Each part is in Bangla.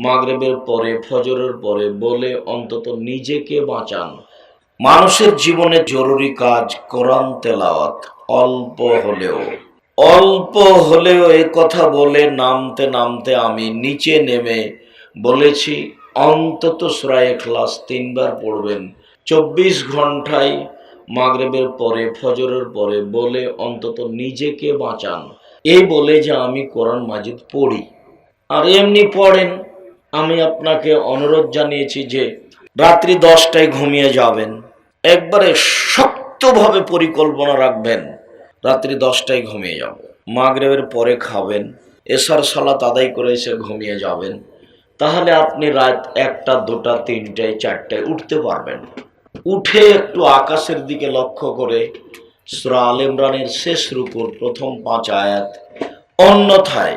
মাগরেবের পরে, ফজরের পরে বলে অন্তত নিজেকে বাঁচান। মানুষের জীবনে জরুরি কাজ কোরআন তেলাওয়াত, অল্প হলেও। অল্প হলেও এ কথা বলে, নামতে নামতে আমি নিচে নেমে বলেছি, অন্তত সুরায় ক্লাস তিনবার পড়বেন। চব্বিশ ঘন্টায় মাগরেবের পরে, ফজরের পরে বলে অন্তত নিজেকে বাঁচান। এই বলে যে আমি কোরআন মাজিদ পড়ি। আর এমনি পড়েন। আমি আপনাকে অনুরোধ জানিয়েছি যে রাত্রি দশটায় ঘুমিয়ে যাবেন। একবারে শক্তভাবে পরিকল্পনা রাখবেন। রাত্রি দশটায় ঘুমিয়ে যাব। মাগরেবের পরে খাবেন। এসার সালাত আদায় করে এসে ঘুমিয়ে যাবেন। তাহলে আপনি রাত একটা, দুটা, তিনটায়, চারটায় উঠতে পারবেন। উঠে একটু আকাশের দিকে লক্ষ্য করে সুরা আল ইমরানের শেষ রুকুর প্রথম পাঁচ আয়াত। অন্যথায়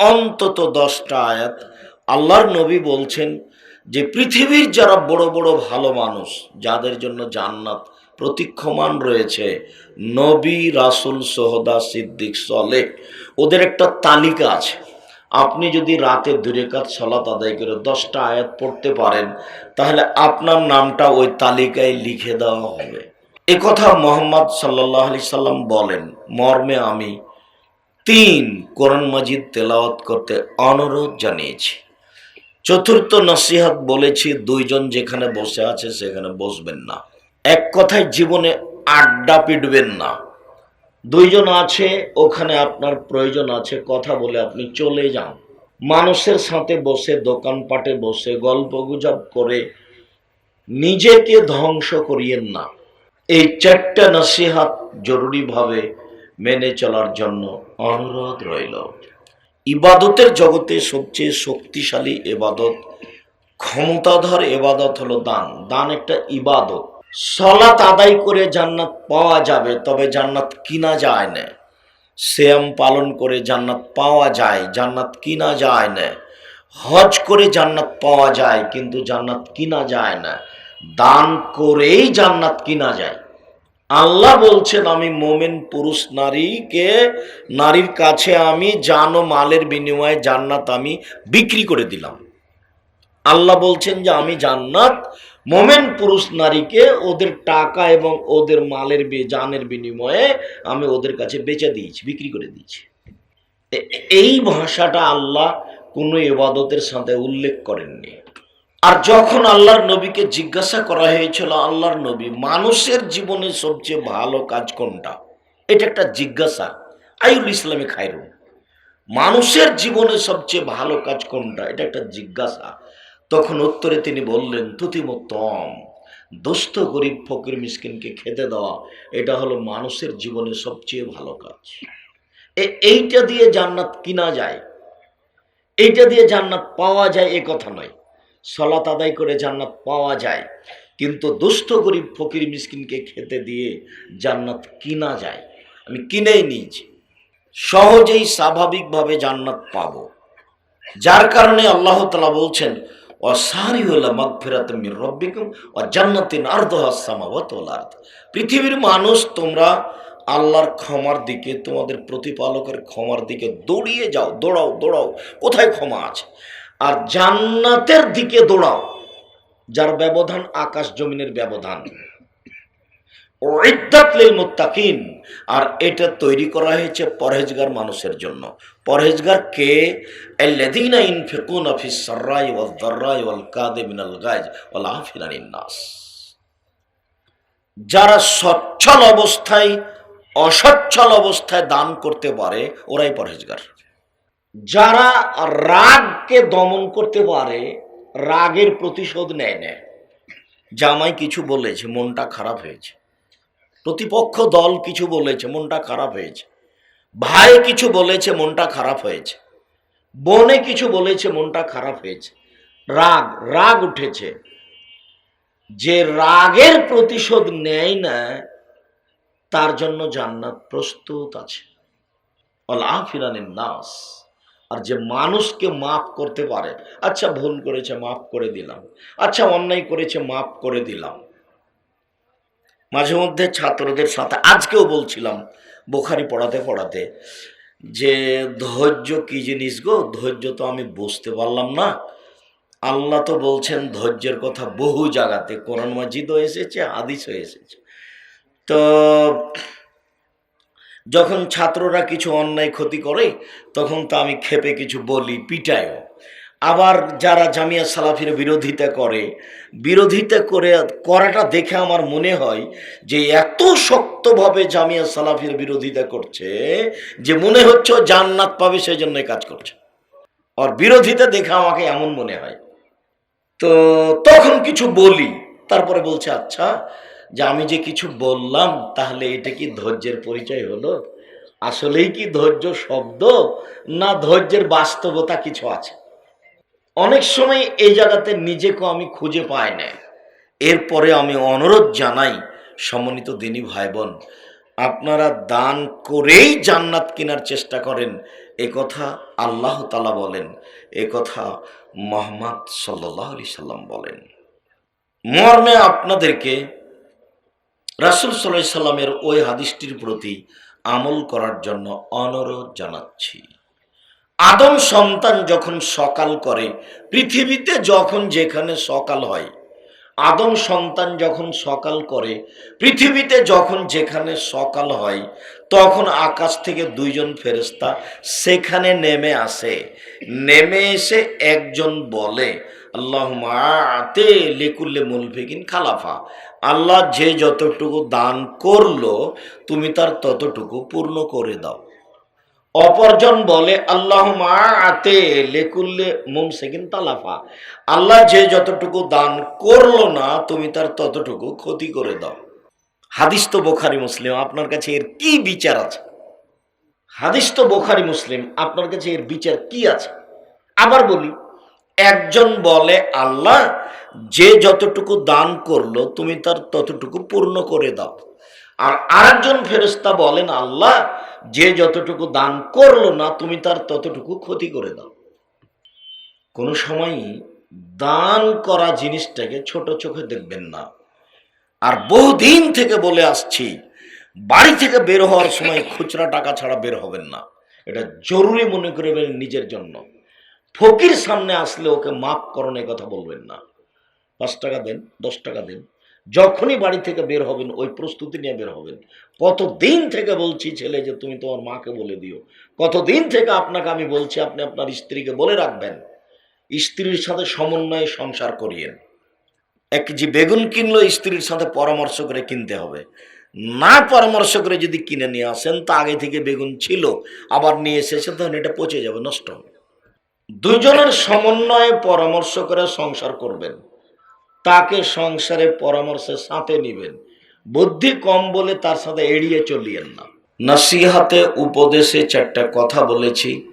অন্তত দশটা আয়াত আল্লাহর নবী বলছেন যে পৃথিবীর যারা বড় বড় ভালো মানুষ, যাদের জন্য জান্নাত প্রতীক্ষমান রয়েছে, নবী, রাসুল, সোহদা, সিদ্দিক সলে ওদের একটা তালিকা আছে। আপনি যদি রাতে দুরেকাত সলাত আদায় করে দশটা আয়াত পড়তে পারেন, তাহলে আপনার নামটা ওই তালিকায় লিখে দেওয়া হবে। কথা মোহাম্মদ সাল্লাহ আলি সাল্লাম বলেন, মর্মে আমি তিন কোরআন মাজিদ তেলাওয়াত করতে অনুরোধ জানিয়েছি। চতুর্থ নসিহাত বলেছি, দুইজন যেখানে বসে আছে সেখানে বসবেন না। এক কথায় জীবনে আড্ডা পিটবেন না। দুইজন আছে, ওখানে আপনার প্রয়োজন আছে, কথা বলে আপনি চলে যান। মানুষের সাথে বসে, দোকানপাটে বসে, গল্প গুজব করে নিজেকে ধ্বংস করিয়েন না। এই চারটা নসিহাত জরুরিভাবে মেনে চলার জন্য অনুরোধ রইল। ইবাদতের জগতে সবচেয়ে শক্তিশালী এবাদত ক্ষমতাধর এবাদত হলো দান। দান একটা ইবাদত। সলাত আদায় করে জান্নাত পাওয়া যাবে, তবে জান্নাত কিনা যায় না। শ্যাম পালন করে জান্নাত পাওয়া যায়, জান্নাত কিনা যায় না। হজ করে জান্নাত পাওয়া যায়, কিন্তু জান্নাত কিনা যায় না। দান করেই জান্নাত কিনা যায়। আল্লাহ বলছেন, আমি মোমেন পুরুষ নারীকে, নারীর কাছে আমি জান ও মালের বিনিময়ে জান্নাত আমি বিক্রি করে দিলাম। আল্লাহ বলছেন যে, আমি জান্নাত, মোমেন পুরুষ নারীকে ওদের টাকা এবং ওদের মালের জানের বিনিময়ে আমি ওদের কাছে বেচে দিয়েছি, বিক্রি করে দিয়েছি। এই ভাষাটা আল্লাহ কোনো এবাদতের সাথে উল্লেখ করেননি। আর যখন আল্লাহর নবীকে জিজ্ঞাসা করা হয়েছিল, আল্লাহর নবী, মানুষের জীবনে সবচেয়ে ভালো কাজ কোনটা? এটা একটা জিজ্ঞাসা। আইউল ইসলামে খায়রুন। মানুষের জীবনে সবচেয়ে ভালো কাজ কোনটা? এটা একটা জিজ্ঞাসা। তখন উত্তরে তিনি বললেন, তুতিমোত্তম দোস্ত গরিব ফকির মিসকিনকে খেতে দেওয়া, এটা হলো মানুষের জীবনে সবচেয়ে ভালো কাজ। এইটা দিয়ে জান্নাত কিনা যায়? এইটা দিয়ে জান্নাত পাওয়া যায় এ কথা নয়। সলাত আদায় করে জান্নাত পাওয়া যায়। কিন্তু দুস্থ গরিব ফকির মিসকিনকে খেতে দিয়ে জান্নাত কিনা যায়? আমি কিনেই নিয়েছি। সহজেই স্বাভাবিকভাবে জান্নাত পাবো। যার কারণে আল্লাহ তালা বলছেন পৃথিবীর মানুষ, তোমরা আল্লাহর ক্ষমার দিকে, তোমাদের প্রতিপালকের ক্ষমার দিকে দৌড়িয়ে যাও, দৌড়াও দৌড়াও। কোথায় ক্ষমা আছে? আর জান্নাতের দিকে দৌড়াও, যার ব্যবধান আকাশ জমিনের ব্যবধান। মুত্তাকিন, আর এটা তৈরি করা হয়েছে পরহেজগার মানুষের জন্য। পরহেজগার কে? ওয়াল নাস যারা সচ্ছল অবস্থায়, অসচ্ছল অবস্থায় দান করতে পারে, ওরাই পরহেজগার। যারা রাগকে দমন করতে পারে, রাগের প্রতিশোধ নেয় নেয় জামাই কিছু বলেছে, মনটা খারাপ হয়েছে। প্রতিপক্ষ দল কিছু বলেছে, মনটা খারাপ হয়েছে। ভাই কিছু বলেছে, মনটা খারাপ হয়েছে। বনে কিছু বলেছে, মনটা খারাপ হয়েছে। রাগ রাগ উঠেছে। যে রাগের প্রতিশোধ নেয় না, তার জন্য জান্নাত প্রস্তুত আছে। অল আফিরানের নাস আর যে মানুষকে মাফ করতে পারে। আচ্ছা ভুল করেছে, মাফ করে দিলাম। আচ্ছা অন্যায় করেছে, মাফ করে দিলাম। মাঝে মধ্যে ছাত্রদের সাথে, আজকেও বলছিলাম, বোখারি পড়াতে পড়াতে, যে ধৈর্য কি জিনিস গো? ধৈর্য তো আমি বুঝতে পারলাম না। আল্লাহ তো বলছেন, ধৈর্যের কথা বহু জায়গাতে, কোরআন মাজিদও এসেছে, হাদিসও এসেছে। তো যখন ছাত্ররা কিছু অন্যায় ক্ষতি করে, তখন তো আমি খেপে কিছু বলি পিটাইও আবার যারা জামিয়া সালাফির বিরোধিতা করে বিরোধিতা করে, করাটা দেখে আমার মনে হয় যে এত শক্তভাবে জামিয়া সালাফির বিরোধিতা করছে যে মনে হচ্ছে জান্নাত পাবে সেই জন্য কাজ করছে। আর বিরোধিতা দেখে আমাকে এমন মনে হয়। তো তখন কিছু বলি, তারপরে বলছে আচ্ছা যে আমি যে কিছু বললাম, তাহলে এটা কি ধৈর্যের পরিচয় হলো? আসলেই কি ধৈর্য শব্দ, না ধৈর্যের বাস্তবতা কিছু আছে? অনেক সময় এই জায়গাতে নিজেকে আমি খুঁজে পাই না এরপরে আমি অনুরোধ জানাই সমন্বিত দিনী ভাই বোন আপনারা দান করেই জান্নাত কেনার চেষ্টা করেন। এ কথা আল্লাহ তালা বলেন, এ কথা মোহাম্মদ সাল্লাহ আলি সাল্লাম বলেন। মর্মে আপনাদেরকে রাসুল সাল্লাহ সাল্লামের ওই হাদিসটির প্রতি আমল করার জন্য অনুরোধ জানাচ্ছি। আদম সন্তান যখন সকাল করে, পৃথিবীতে যখন যেখানে সকাল হয়, আদম সন্তান যখন সকাল করে, পৃথিবীতে যখন যেখানে সকাল হয়, তখন আকাশ থেকে দুইজন ফেরেস্তা সেখানে নেমে আসে। নেমে এসে একজন বলে আল্লাহ আতে লেকুল্লে মুলফিকিন খালাফা। আল্লাহ যে যতটুকু দান করল, তুমি তার ততটুকু পূর্ণ করে দাও। অপরজন বলে আল্লাহ আতে লেকুল্লে মুমসেকিন তালাফা আল্লাহ যে যতটুকু দান করল না, তুমি তার ততটুকু ক্ষতি করে দাও। হাদিস তো বোখারি মুসলিম, আপনার কাছে এর কি বিচার আছে? হাদিস তো বোখারি মুসলিম, আপনার কাছে এর বিচার কি আছে? আবার বলি একজন বলে, আল্লাহ, যে যতটুকু দান করল, তুমি তার ততটুকু পূর্ণ করে দাও। আর আরেকজন ফেরেস্তা বলেন, আল্লাহ, যে যতটুকু দান করল না, তুমি তার ততটুকু ক্ষতি করে দাও। কোনো সময়ই দান করা জিনিসটাকে ছোট চোখে দেখবেন না। আর বহুদিন থেকে বলে আসছি, বাড়ি থেকে বের হওয়ার সময় খুচরা টাকা ছাড়া বের হবেন না। এটা জরুরি মনে করবেন নিজের জন্য। ফকির সামনে আসলে ওকে মাফ করণের কথা বলবেন না। পাঁচ টাকা দেন, দশ টাকা দেন। যখনই বাড়ি থেকে বের হবেন, ওই প্রস্তুতি নিয়ে বের হবেন। কতদিন থেকে বলছি ছেলে যে তুমি তোমার মাকে বলে দিও। কতদিন থেকে আপনাকে আমি বলছি আপনি আপনার স্ত্রীকে বলে রাখবেন? স্ত্রীর সাথে সমন্বয়ে সংসার করিয়েন। এক কেজি বেগুন কিনলো, স্ত্রীর সাথে পরামর্শ করে কিনতে হবে। না পরামর্শ করে যদি কিনে নিয়ে আসেন, তা আগে থেকে বেগুন ছিল, আবার নিয়ে এসেছে তখন এটা পচে যাবে, নষ্ট হবে। দুজনের সমন্বয়ে পরামর্শ করে সংসার করবেন। তাকে সংসারে পরামর্শের সাথে নিবেন। বুদ্ধি কম বলে তার সাথে এড়িয়ে চলিয়েন না। নাসিহাতে উপদেশে চারটা কথা বলেছি।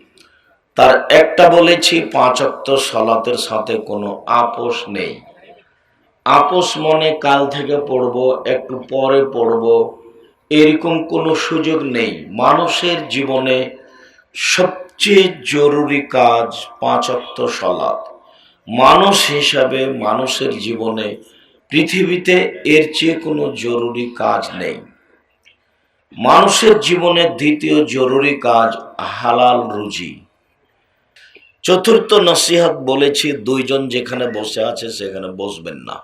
তার একটা বলেছি, পাঁচ অক্ত সলাতের সাথে কোনো আপোষ নেই। আপোষ মনে কাল থেকে পড়ব, একটু পরে পড়ব। এরকম কোনো সুযোগ নেই। মানুষের জীবনে সবচেয়ে জরুরি কাজ পাঁচ অক্ত সলাৎ। মানুষ হিসাবে মানুষের জীবনে পৃথিবীতে এর চেয়ে কোনো জরুরি কাজ নেই। মানুষের জীবনে দ্বিতীয় জরুরি কাজ হালাল রুজি। চতুর্থ নসিহাত বলেছি, দুইজন যেখানে বসে আছে সেখানে বসবেন না।